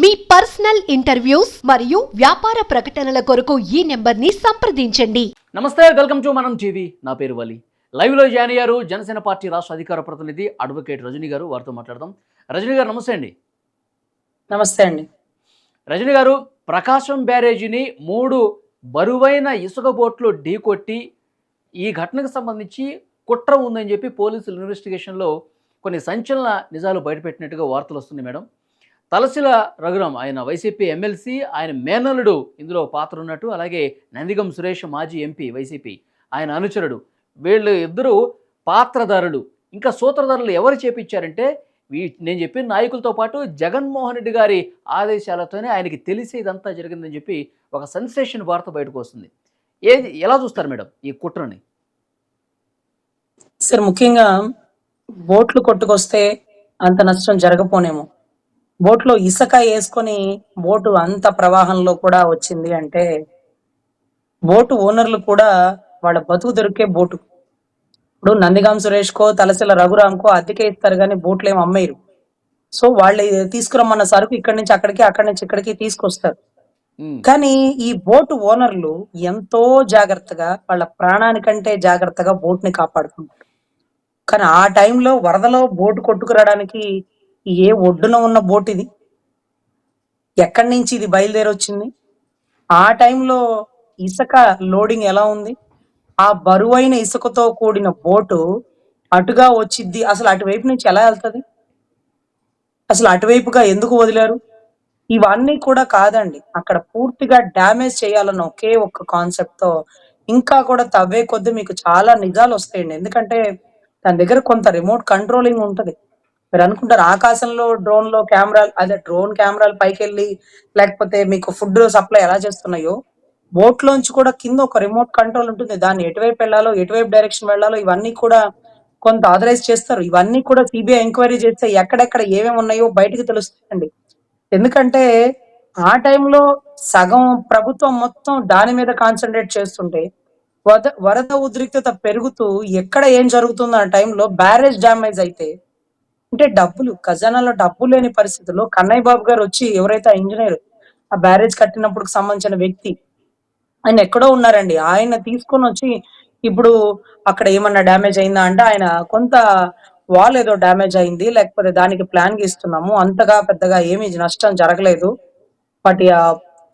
మీ personal interviews మరియు వ్యాపార ప్రకటనల కొరకు ఈ నెంబర్ని సంప్రదించండి. నమస్తే వెల్కమ్ టు మనం టీవీ. నా పేరు వలి. లైవ్లో జాయిన్ అయ్యారు జనసేన పార్టీ రాష్ట్ర అధికార ప్రతినిధి అడ్వకేట్ రజనీ గారు. వారితో మాట్లాడదాం. రజనీ గారు నమస్తే అండి. నమస్తే అండి. రజనీ గారు ప్రకాశం బ్యారేజీని మూడు బరువైన ఇసుక బోట్లు ఢీకొట్టి ఈ ఘటనకు సంబంధించి కుట్ర ఉందని చెప్పి పోలీసుల ఇన్వెస్టిగేషన్లో కొన్ని సంచలన నిజాలు బయటపెట్టినట్టుగా వార్తలు వస్తున్నాయి మేడం. తలసిల రఘురాం ఆయన వైసీపీ ఎమ్మెల్సీ ఆయన మేనలుడు ఇందులో పాత్ర ఉన్నట్టు అలాగే నందిగం సురేష్ మాజీ ఎంపీ వైసీపీ ఆయన అనుచరుడు. వీళ్ళు ఇద్దరు పాత్రధారులు ఇంకా సూత్రధారులు ఎవరు చేపించారంటే వీ నేను చెప్పిన నాయకులతో పాటు జగన్మోహన్ రెడ్డి గారి ఆదేశాలతోనే ఆయనకి తెలిసి ఇదంతా జరిగిందని చెప్పి ఒక సెన్సేషన్ వార్త బయటకు వస్తుంది. ఏది ఎలా చూస్తారు మేడం ఈ కుట్రని? సార్ ముఖ్యంగా ఓట్లు కొట్టుకొస్తే అంత నష్టం జరగపోనేమో. బోట్లో ఇసుక వేసుకొని బోటు అంత ప్రవాహంలో కూడా వచ్చింది అంటే బోటు ఓనర్లు కూడా వాళ్ళ బతుకు దొరికే బోటు. ఇప్పుడు నందిగాం సురేష్కో తలసిల రఘురాంకో అద్దెకే ఇస్తారు కానీ బోట్లు ఏం అమ్మేరు సో వాళ్ళు తీసుకురమ్మన్న సరుకు ఇక్కడి నుంచి అక్కడికి అక్కడి నుంచి ఇక్కడికి తీసుకొస్తారు. కానీ ఈ బోటు ఓనర్లు ఎంతో జాగ్రత్తగా వాళ్ళ ప్రాణానికంటే జాగ్రత్తగా బోట్ని కాపాడుకుంటారు. కానీ ఆ టైంలో వరదలో బోటు కొట్టుకురావడానికి ఏ ఒడ్డున ఉన్న బోట్ ఇది? ఎక్కడి నుంచి ఇది బయలుదేరి వచ్చింది ఆ టైంలో ఇసుక లోడింగ్ ఎలా ఉంది? ఆ బరువైన ఇసుకతో కూడిన బోటు అటుగా వచ్చిద్ది. అసలు అటువైపు నుంచి ఎలా వెళ్తుంది? అసలు అటువైపుగా ఎందుకు వదిలారు? ఇవన్నీ కూడా కాదండి. అక్కడ పూర్తిగా డ్యామేజ్ చేయాలన్న ఒకే ఒక్క కాన్సెప్ట్తో ఇంకా కూడా తవ్వే కొద్ది మీకు చాలా నిజాలు వస్తాయండి ఎందుకంటే దాని దగ్గర కొంత రిమోట్ కంట్రోలింగ్ ఉంటుంది. మీరు అనుకుంటారు ఆకాశంలో డ్రోన్లో కెమెరాలు అదే డ్రోన్ కెమెరాలు పైకి వెళ్ళి లేకపోతే మీకు ఫుడ్ సప్లై ఎలా చేస్తున్నాయో బోట్ లోంచి కూడా కింద ఒక రిమోట్ కంట్రోల్ ఉంటుంది. దాన్ని ఎటువైపు వెళ్ళాలో ఎటువైపు డైరెక్షన్ వెళ్ళాలో ఇవన్నీ కూడా కొంత ఆథరైజ్ చేస్తారు. ఇవన్నీ కూడా సిబిఐ ఎంక్వైరీ చేస్తే ఎక్కడెక్కడ ఏమేమి ఉన్నాయో బయటకు తెలుస్తాయండి ఎందుకంటే ఆ టైంలో సగం ప్రభుత్వం మొత్తం దాని మీద కాన్సన్ట్రేట్ చేస్తుంటే వరద ఉద్రిక్తత పెరుగుతూ ఎక్కడ ఏం జరుగుతుందో ఆ టైంలో బ్యారేజ్ డ్యామేజ్ అయితే అంటే డబ్బులు ఖజానాలో డబ్బులు లేని పరిస్థితుల్లో కన్నయ్య బాబు గారు వచ్చి ఎవరైతే ఆ ఇంజనీర్ ఆ బ్యారేజ్ కట్టినప్పుడు సంబంధించిన వ్యక్తి ఆయన ఎక్కడో ఉన్నారండి. ఆయన తీసుకొని వచ్చి ఇప్పుడు అక్కడ ఏమన్నా డ్యామేజ్ అయిందా అంటే ఆయన కొంత వాల్ ఏదో డ్యామేజ్ అయింది లేకపోతే దానికి ప్లాన్ గీస్తున్నాము. అంతగా పెద్దగా ఏమీ నష్టం జరగలేదు. వాటి ఆ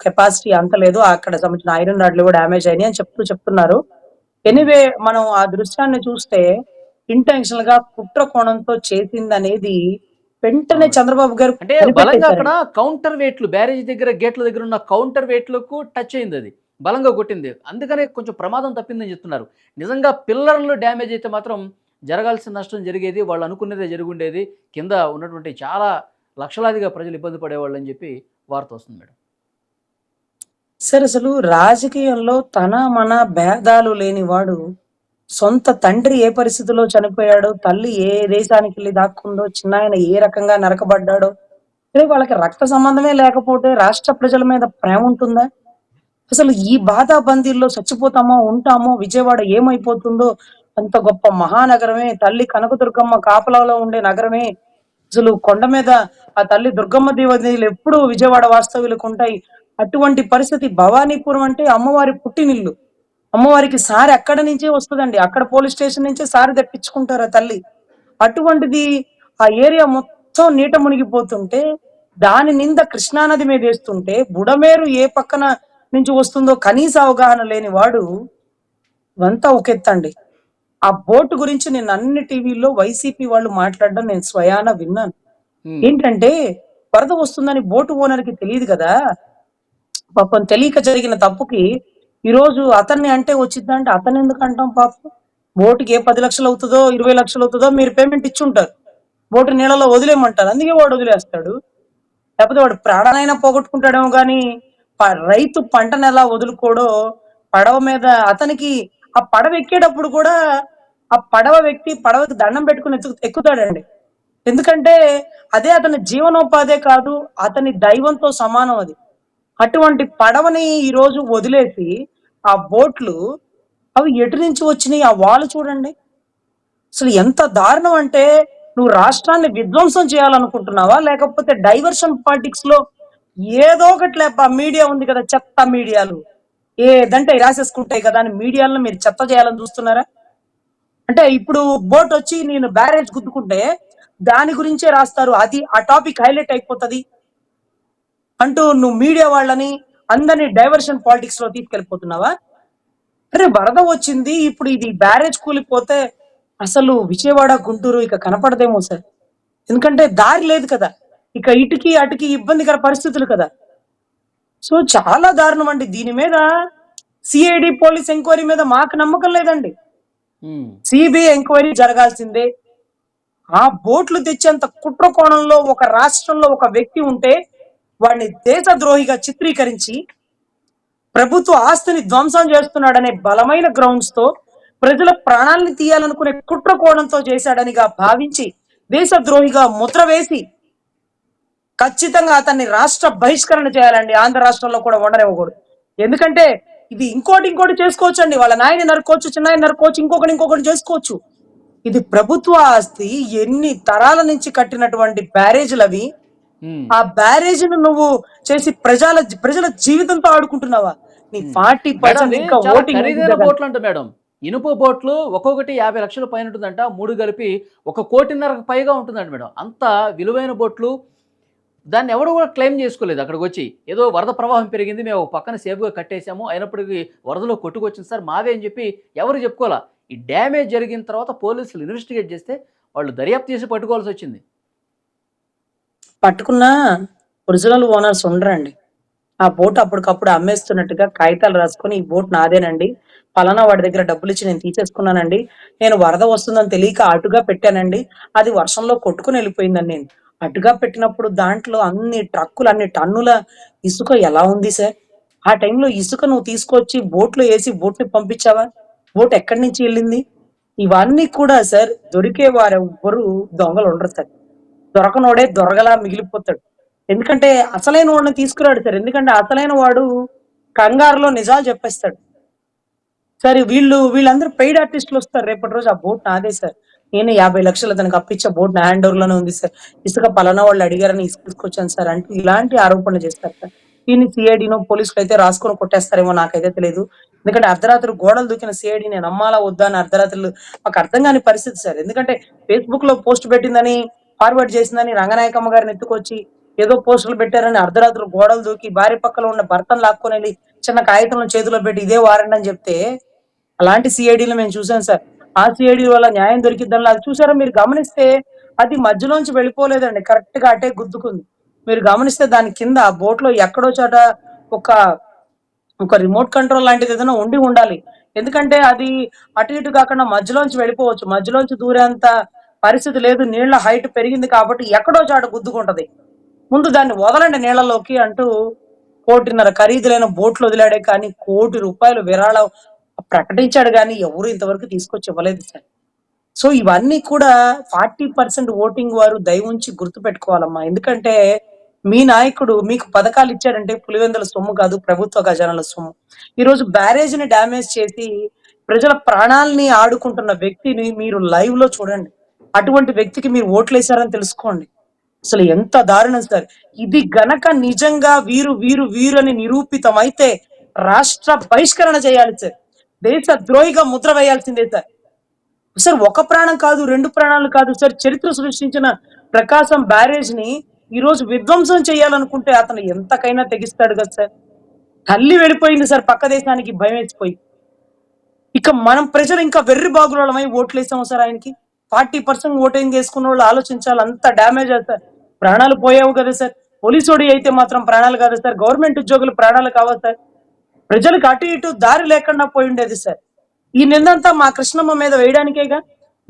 కెపాసిటీ అంత లేదు. అక్కడ సంబంధించిన ఐరన్ రాడ్లు కూడా డ్యామేజ్ అయినాయి అని చెప్తూ చెప్తున్నారు. ఎనీవే మనం ఆ దృశ్యాన్ని చూస్తే ఇంటెన్షనల్గా కుట్ర కోణంతో చేసింది అనేది వెంటనే చంద్రబాబు గారు అంటే బలంగా అక్కడ. కౌంటర్ వెయిట్లు బ్యారేజ్ దగ్గర గేట్ల దగ్గర ఉన్న కౌంటర్ వెయిట్లకు టచ్ అయింది అది. బలంగా కొట్టింది. అందుకనే కొంచెం ప్రమాదం తప్పిందని చెప్తున్నారు. నిజంగా పిల్లర్లు డ్యామేజ్ అయితే మాత్రం జరగాల్సిన నష్టం జరిగేది వాళ్ళు అనుకున్నదే జరుగుండేది. కింద ఉన్నటువంటి చాలా లక్షలాదిగా ప్రజలు ఇబ్బంది పడేవాళ్ళు అని చెప్పి వార్త వస్తుంది మేడం. సరే అసలు రాజకీయంలో తన మన భేదాలు లేనివాడు సొంత తండ్రి ఏ పరిస్థితిలో చనిపోయాడో తల్లి ఏ దేశానికి వెళ్ళి దాక్కుందో చిన్నాయన ఏ రకంగా నరకబడ్డాడో అరే వాళ్ళకి రక్త సంబంధమే లేకపోతే రాష్ట్ర ప్రజల మీద ప్రేమ ఉంటుందా? అసలు ఈ బాధాబందీల్లో చచ్చిపోతామో ఉంటామో విజయవాడ ఏమైపోతుందో? అంత గొప్ప మహానగరమే తల్లి కనకదుర్గమ్మ కాపలాలో ఉండే నగరమే. అసలు కొండ మీద ఆ తల్లి దుర్గమ్మ దేవతలు ఎప్పుడు విజయవాడ వాస్తవ్యులకు ఉంటాయి. అటువంటి పరిస్థితి భవానీపురం అంటే అమ్మవారి పుట్టినిల్లు. అమ్మవారికి సారి అక్కడ నుంచే వస్తుందండి? అక్కడ పోలీస్ స్టేషన్ నుంచే సారి తెప్పించుకుంటారు తల్లి? అటువంటిది ఆ ఏరియా మొత్తం నీట మునిగిపోతుంటే దాని నింద కృష్ణానది మీద వేస్తుంటే బుడమేరు ఏ పక్కన నుంచి వస్తుందో కనీస అవగాహన లేని వాడు ఇవంతా ఒక ఎత్తండి. ఆ బోటు గురించి నేను అన్ని టీవీల్లో వైసీపీ వాళ్ళు మాట్లాడడం నేను స్వయాన విన్నాను. ఏంటంటే వరద వస్తుందని బోటు ఓనర్కి తెలియదు కదా? పాపం తెలియక జరిగిన తప్పుకి ఈ రోజు అతన్ని అంటే వచ్చిందంటే అతను ఎందుకు అంటాం పాపం? ఓటుకి ఏ పది లక్షలు అవుతుందో ఇరవై లక్షలు అవుతుందో మీరు పేమెంట్ ఇచ్చుంటారు. ఓటు నీళ్ళలో వదిలేయమంటారు. అందుకే వాడు వదిలేస్తాడు. లేకపోతే వాడు ప్రాణాలైనా పోగొట్టుకుంటాడేమో కానీ రైతు పంటను ఎలా వదులుకోడో పడవ మీద అతనికి ఆ పడవ ఎక్కేటప్పుడు కూడా ఆ పడవ వ్యక్తి పడవకి దండం పెట్టుకుని ఎక్కు ఎక్కుతాడండి. ఎందుకంటే అదే అతని జీవనోపాధే కాదు అతని దైవంతో సమానం అది. అటువంటి పడవని ఈ రోజు వదిలేసి ఆ బోట్లు అవి ఎటు నుంచి వచ్చినాయి? ఆ వాళ్ళు చూడండి. అసలు ఎంత దారుణం అంటే నువ్వు రాష్ట్రాన్ని విధ్వంసం చేయాలనుకుంటున్నావా? లేకపోతే డైవర్షన్ పాలిటిక్స్లో ఏదో ఒకటి లేప మీడియా ఉంది కదా చెత్త మీడియాలు. ఏదంటే రాసేసుకుంటాయి కదా అని మీడియాలను మీరు చెత్త చేయాలని చూస్తున్నారా? అంటే ఇప్పుడు బోట్ వచ్చి నేను బ్యారేజ్ గుద్దుకుంటే దాని గురించే రాస్తారు. అది ఆ టాపిక్ హైలైట్ అయిపోతది. అంటూ నువ్వు మీడియా వాళ్ళని అందరినీ డైవర్షన్ పాలిటిక్స్లో తీసుకెళ్ళిపోతున్నావా? అరే వరద వచ్చింది ఇప్పుడు ఇది బ్యారేజ్ కూలిపోతే అసలు విజయవాడ గుంటూరు ఇక కనపడదేమో సార్. ఎందుకంటే దారి లేదు కదా. ఇక ఇటుకి అటుకి ఇబ్బందికర పరిస్థితులు కదా. సో చాలా దారుణం అండి. దీని మీద సిఐడి పోలీస్ ఎంక్వైరీ మీద మాకు నమ్మకం లేదండి. సిబిఐ ఎంక్వైరీ జరగాల్సిందే. ఆ బోట్లు తెచ్చేంత కుట్ర కోణంలో ఒక రాష్ట్రంలో ఒక వ్యక్తి ఉంటే వాడిని దేశద్రోహిగా చిత్రీకరించి ప్రభుత్వ ఆస్తిని ధ్వంసం చేస్తున్నాడనే బలమైన గ్రౌండ్స్తో ప్రజల ప్రాణాలను తీయాలనుకునే కుట్ర కోణంతో చేశాడనిగా భావించి దేశద్రోహిగా ముద్ర వేసి ఖచ్చితంగా అతన్ని రాష్ట్ర బహిష్కరణ చేయాలండి. ఆంధ్ర రాష్ట్రంలో కూడా ఉండనివ్వకూడదు ఎందుకంటే ఇది ఇంకోటి ఇంకోటి చేసుకోవచ్చు అండి వాళ్ళ నాయని నరుకోవచ్చు చిన్నాయన నరుకోవచ్చు ఇంకొకటి ఇంకొకటి చేసుకోవచ్చు. ఇది ప్రభుత్వ ఆస్తి. ఎన్ని తరాల నుంచి కట్టినటువంటి బ్యారేజ్లు అవి ఆ బ్యారేజ్ను నువ్వు చేసి ప్రజల ప్రజల జీవితంతో ఆడుకుంటున్నావా? నీ ఫార్టీ మేడం పర్సెంట్ ఇంకా ఓటింగ్ బోట్లు అంట మేడం. ఇనుప బోట్లు ఒక్కొక్కటి యాభై లక్షల పైన ఉంటుందంట మూడు కలిపి ఒక కోటిన్నరకు పైగా ఉంటుందంట మేడం. అంత విలువైన బోట్లు దాన్ని ఎవరు కూడా క్లెయిమ్ చేసుకోలేదు అక్కడికి వచ్చి ఏదో వరద ప్రవాహం పెరిగింది మేము ఒక పక్కన సేఫ్గా కట్టేశాము అయినప్పటికీ వరదలో కొట్టుకొచ్చింది సార్ మాదే అని చెప్పి ఎవరు చెప్పుకోవాలా? ఈ డ్యామేజ్ జరిగిన తర్వాత పోలీసులు ఇన్వెస్టిగేట్ చేస్తే వాళ్ళు దర్యాప్తు చేసి పట్టుకోవాల్సి వచ్చింది. పట్టుకున్న ఒరిజినల్ ఓనర్స్ ఉండరండి. ఆ బోట్ అప్పటికప్పుడు అమ్మేస్తున్నట్టుగా కాగితాలు రాసుకొని ఈ బోట్ నాదేనండి. పలానా వాడి దగ్గర డబ్బులు ఇచ్చి నేను తీసేసుకున్నానండి. నేను వరద వస్తుందని తెలియక అటుగా పెట్టానండి. అది వర్షంలో కొట్టుకుని వెళ్ళిపోయిందని నేను. అటుగా పెట్టినప్పుడు దాంట్లో అన్ని ట్రక్కులు అన్ని టన్నుల ఇసుక ఎలా ఉంది సార్? ఆ టైంలో ఇసుక నువ్వు తీసుకొచ్చి బోట్లో వేసి బోట్ని పంపించావా? బోట్ ఎక్కడి నుంచి వెళ్ళింది? ఇవన్నీ కూడా సార్ దొరికే వారెవ్వరూ దొంగలు ఉండరు సార్. దొరకనోడే దొరగలా మిగిలిపోతాడు. ఎందుకంటే అసలైన వాడిని తీసుకురాడు సార్. ఎందుకంటే అసలైన వాడు కంగారులో నిజాలు చెప్పేస్తాడు. సరే వీళ్ళు వీళ్ళందరూ పెయిడ్ ఆర్టిస్టులు వస్తారు. రేపటి రోజు ఆ బోట్ నాదే సార్. నేను యాభై లక్షలు తనకు అప్పించే బోట్ నా హ్యాండ్ ఓవర్లోనే ఉంది సార్. ఇసుక పలానా వాళ్ళు అడిగారని తీసుకొచ్చాను సార్ అంటే ఇలాంటి ఆరోపణలు చేస్తారు సార్. దీన్ని సిఐడినో పోలీసులు అయితే రాసుకొని కొట్టేస్తారేమో నాకైతే తెలియదు ఎందుకంటే అర్ధరాత్రి గోడలు దూకిన సిఐడి నేను నమ్మాలా వద్దా అని అర్ధరాత్రులు మాకు అర్థం కాని పరిస్థితి సార్. ఎందుకంటే ఫేస్బుక్లో పోస్ట్ పెట్టిందని ఫార్వర్డ్ చేసిందని రంగనాయకమ్మ గారిని ఎత్తుకొచ్చి ఏదో పోస్టులు పెట్టారని అర్ధరాత్రులు గోడలు దూకి భార్య పక్కన ఉన్న భర్తను లాక్కొని వెళ్ళి చిన్న కాగితం చేతిలో పెట్టి ఇదే వారండి అని చెప్తే అలాంటి సిఐడిలు మేము చూసాం సార్. ఆ సిఐడి వల్ల న్యాయం దొరికిద్దని అది చూసారా? మీరు గమనిస్తే అది మధ్యలోంచి వెళ్ళిపోలేదండి. కరెక్ట్గా అటే గుద్దుకుంది. మీరు గమనిస్తే దాని కింద బోట్లో ఎక్కడో చోట ఒక ఒక రిమోట్ కంట్రోల్ లాంటిది ఏదైనా ఉండి ఉండాలి. ఎందుకంటే అది అటు ఇటు కాకుండా మధ్యలోంచి వెళ్ళిపోవచ్చు. మధ్యలోంచి దూరేంత పరిస్థితి లేదు నీళ్ళ హైట్ పెరిగింది కాబట్టి ఎక్కడో చాట గుద్దుకుంటది. ముందు దాన్ని వదలండి నీళ్ళలోకి అంటూ కోటిన్నర ఖరీదులైన బోట్లు వదిలాడే కానీ కోటి రూపాయలు విరాళం ప్రకటించాడు కానీ ఎవరు ఇంతవరకు తీసుకొచ్చి ఇవ్వలేదు సార్. సో ఇవన్నీ కూడా ఫార్టీ పర్సెంట్ ఓటింగ్ వారు దయ ఉంచి గుర్తు పెట్టుకోవాలమ్మా ఎందుకంటే మీ నాయకుడు మీకు పథకాలు ఇచ్చాడంటే పులివెందుల సొమ్ము కాదు ప్రభుత్వ ఖజానాల సొమ్ము. ఈ రోజు బ్యారేజ్ని డ్యామేజ్ చేసి ప్రజల ప్రాణాలని ఆడుకుంటున్న వ్యక్తిని మీరు లైవ్లో చూడండి. అటువంటి వ్యక్తికి మీరు ఓట్లేశారని తెలుసుకోండి. అసలు ఎంత దారుణం సార్. ఇది గనక నిజంగా వీరు వీరు వీరు అని నిరూపితమైతే రాష్ట్ర బహిష్కరణ చేయాలి సార్. దేశ ద్రోహిగా ముద్ర వేయాల్సిందే సార్. సార్ ఒక ప్రాణం కాదు రెండు ప్రాణాలు కాదు సార్. చరిత్ర సృష్టించిన ప్రకాశం బ్యారేజ్ని ఈ రోజు విధ్వంసం చేయాలనుకుంటే అతను ఎంతకైనా తెగిస్తాడు కదా సార్. తల్లి వెళ్ళిపోయింది సార్ పక్క దేశానికి భయం వేసిపోయి. ఇక మనం ప్రజలు ఇంకా వెర్రి బాగులమై ఓట్లేసాము సార్ ఆయనకి. ఫార్టీ పర్సెంట్ ఓటింగ్ చేసుకున్న వాళ్ళు ఆలోచించాలి అంత డ్యామేజ్ సార్. ప్రాణాలు పోయావు కదా సార్. పోలీసుడి అయితే మాత్రం ప్రాణాలు కాదు సార్. గవర్నమెంట్ ఉద్యోగులు ప్రాణాలు కావాలి సార్. ప్రజలకు అటు ఇటు దారి లేకుండా పోయి ఉండేది సార్. ఈ నిందంతా మా కృష్ణమ్మ మీద వేయడానికేగా?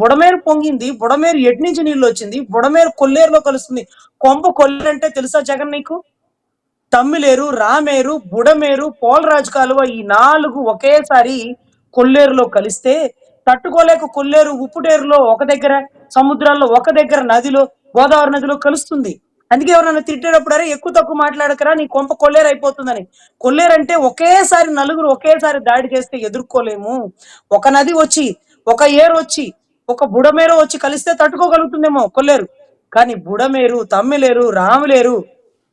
బుడమేరు పొంగింది బుడమేరు ఎటు నుంచి నీళ్ళు వచ్చింది బుడమేరు కొల్లేరులో కలుస్తుంది. కొంప కొల్లేరంటే తెలుసా జగన్ నీకు? తమ్మిలేరు రామేరు బుడమేరు పోలరాజు కాలువ ఈ నాలుగు ఒకేసారి కొల్లేరులో కలిస్తే తట్టుకోలేక కొల్లేరు ఉప్పుటేరులో ఒక దగ్గర సముద్రాల్లో ఒక దగ్గర నదిలో గోదావరి నదిలో కలుస్తుంది. అందుకే ఎవరైనా తిట్టేటప్పుడు అరే ఎక్కువ తక్కువ మాట్లాడకరా నీ కొంప కొల్లేరు అయిపోతుందని. కొల్లేరు అంటే ఒకేసారి నలుగురు ఒకేసారి దాడి చేస్తే ఎదుర్కోలేము. ఒక నది వచ్చి ఒక ఏరు వచ్చి ఒక బుడమేరు వచ్చి కలిస్తే తట్టుకోగలుగుతుందేమో కొల్లేరు. కానీ బుడమేరు తమ్మిలేరు రాములేరు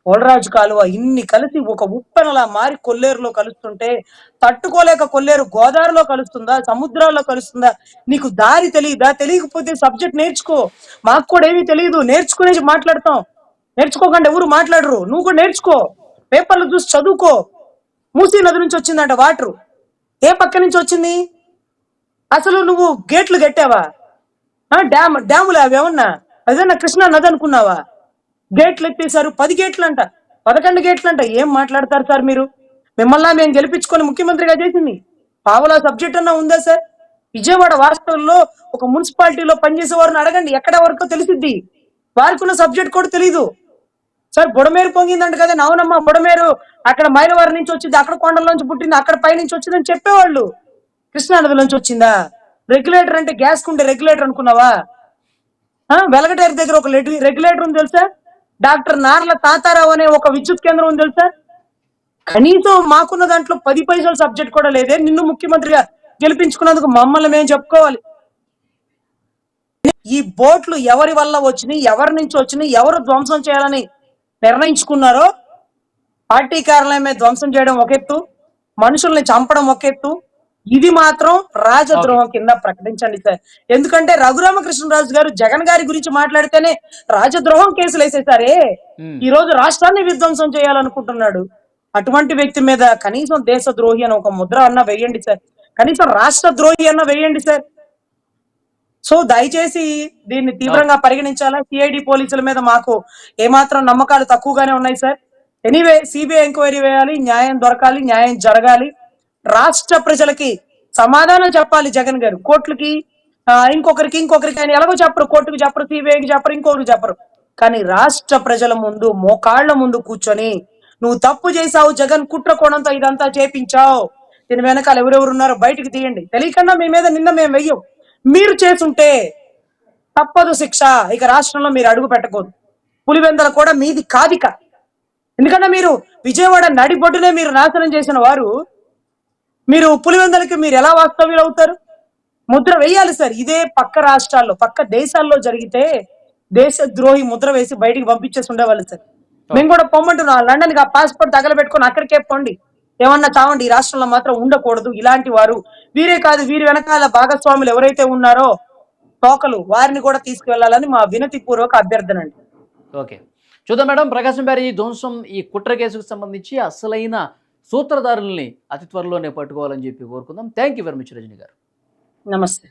కోలరాజు కాలువ ఇన్ని కలిసి ఒక ఉప్పెనలా మారి కొల్లేరులో కలుస్తుంటే తట్టుకోలేక కొల్లేరు గోదావరిలో కలుస్తుందా? సముద్రాల్లో కలుస్తుందా? నీకు దారి తెలియదా తెలియకపోతే సబ్జెక్ట్ నేర్చుకో. మాకు కూడా ఏమీ తెలియదు. నేర్చుకునే మాట్లాడతాం. నేర్చుకోకుండా ఎవరు మాట్లాడరు. నువ్వు కూడా నేర్చుకో. పేపర్లు చూసి చదువుకో. మూసీ నది నుంచి వచ్చిందంట వాటర్. ఏ పక్క నుంచి వచ్చింది? అసలు నువ్వు గేట్లు కట్టావా? ఆ, డ్యామ్ డ్యాములు అవి ఏమన్నా? అదేనా కృష్ణా నది అనుకున్నావా? గేట్లు ఎత్తేసారు పది గేట్లు అంట పదకొండు గేట్లు అంట ఏం మాట్లాడతారు సార్ మీరు? మిమ్మల్ని మేము గెలిపించుకొని ముఖ్యమంత్రిగా చేసింది. పావలా సబ్జెక్ట్ అన్నా ఉందా సార్? విజయవాడ వాస్తవంలో ఒక మున్సిపాలిటీలో పనిచేసే వారిని అడగండి. ఎక్కడ వరకు తెలిసిద్ది. వారికి ఉన్న సబ్జెక్ట్ కూడా తెలీదు. సార్ బుడమేరు పొంగిందంట కదా అవునమ్మా బుడమేరు అక్కడ మైలవారి నుంచి వచ్చింది. అక్కడ కొండల నుంచి పుట్టింది. అక్కడ పై నుంచి వచ్చిందని చెప్పేవాళ్ళు. కృష్ణానది నుంచి వచ్చిందా? రెగ్యులేటర్ అంటే గ్యాస్ కుండే రెగ్యులేటర్ అనుకున్నావా? ఆ, వెలగటేరు దగ్గర ఒక రెగ్యులేటర్ ఉంది తెలుసా? డాక్టర్ నార్ల తాతారావు అనే ఒక విద్యుత్ కేంద్రం ఉంది తెలుసా? కనీసం మాకున్న దాంట్లో పది పైసల సబ్జెక్ట్ కూడా లేదే. నిన్ను ముఖ్యమంత్రిగా గెలిపించుకున్నందుకు మమ్మల్ని మేము చెప్పుకోవాలి. ఈ బోట్లు ఎవరి వల్ల వచ్చినాయి ఎవరి నుంచి వచ్చినాయి ఎవరు ధ్వంసం చేయాలని నిర్ణయించుకున్నారో పార్టీ కార్యాలయమే ధ్వంసం చేయడం ఒక ఎత్తు మనుషుల్ని చంపడం ఒక ఎత్తు ఇది మాత్రం రాజద్రోహం కింద ప్రకటించండి సార్. ఎందుకంటే రఘురామకృష్ణరాజు గారు జగన్ గారి గురించి మాట్లాడితేనే రాజద్రోహం కేసులు వేసేసారే. ఈ రోజు రాష్ట్రాన్ని విధ్వంసం చేయాలనుకుంటున్నాడు. అటువంటి వ్యక్తి మీద కనీసం దేశద్రోహి అని ఒక ముద్ర అన్న వేయండి సార్. కనీసం రాష్ట్ర ద్రోహి అన్న వేయండి సార్. సో దయచేసి దీన్ని తీవ్రంగా పరిగణించాలా? సిఐడి పోలీసుల మీద మాకు ఏమాత్రం నమ్మకాలు తక్కువగానే ఉన్నాయి సార్. ఎనీవే సిబిఐ ఎంక్వైరీ వేయాలి న్యాయం దొరకాలి న్యాయం జరగాలి. రాష్ట్ర ప్రజలకి సమాధానం చెప్పాలి జగన్ గారు. కోర్టులకి ఇంకొకరికి ఇంకొకరికి ఆయన ఎలాగో చెప్పరు. కోర్టుకు చెప్పరు సిబిఐకి చెప్పరు ఇంకొకరికి చెప్పరు. కానీ రాష్ట్ర ప్రజల ముందు మోకాళ్ళ ముందు కూర్చొని నువ్వు తప్పు చేశావు జగన్ కుట్ర కోణంతో ఇదంతా చేపించావు. దీని వెనకాల ఎవరెవరు ఉన్నారో బయటికి తీయండి. తెలియకుండా మీ మీద నిన్న మేము వెయ్యం. మీరు చేసుంటే తప్పదు శిక్ష. ఇక రాష్ట్రంలో మీరు అడుగు పెట్టకూడదు. పులివెందల కూడా మీది కాదిక. ఎందుకంటే మీరు విజయవాడ నడిబొడ్డునే మీరు నాశనం చేసిన వారు మీరు పులివెందలకి మీరు ఎలా వాస్తవ్యులు అవుతారు ముద్ర వేయాలి సార్. ఇదే పక్క రాష్ట్రాల్లో పక్క దేశాల్లో జరిగితే దేశ ద్రోహి ముద్ర వేసి బయటికి పంపించేసి ఉండేవాళ్ళు సార్. మేము కూడా పొమ్మంటున్నాం లండన్కి ఆ పాస్పోర్ట్ తగలబెట్టుకొని అక్కడికే పోండి. ఏమన్నా చావండి ఈ రాష్ట్రంలో మాత్రం ఉండకూడదు. ఇలాంటి వారు వీరే కాదు వీరి వెనకాల భాగస్వాములు ఎవరైతే ఉన్నారో తోకలు వారిని కూడా తీసుకువెళ్ళాలని మా వినతి పూర్వక అభ్యర్థన అండి. ఓకే. చూద్దాం మేడం ప్రకాశం బ్యారేజీ ధ్వంసం ఈ కుట్ర కేసుకు సంబంధించి అసలైన సూత్రధారుల్ని అతి త్వరలోనే పట్టుకోవాలని చెప్పి కోరుకుందాం. Thank you very much Rajani garu. నమస్తే.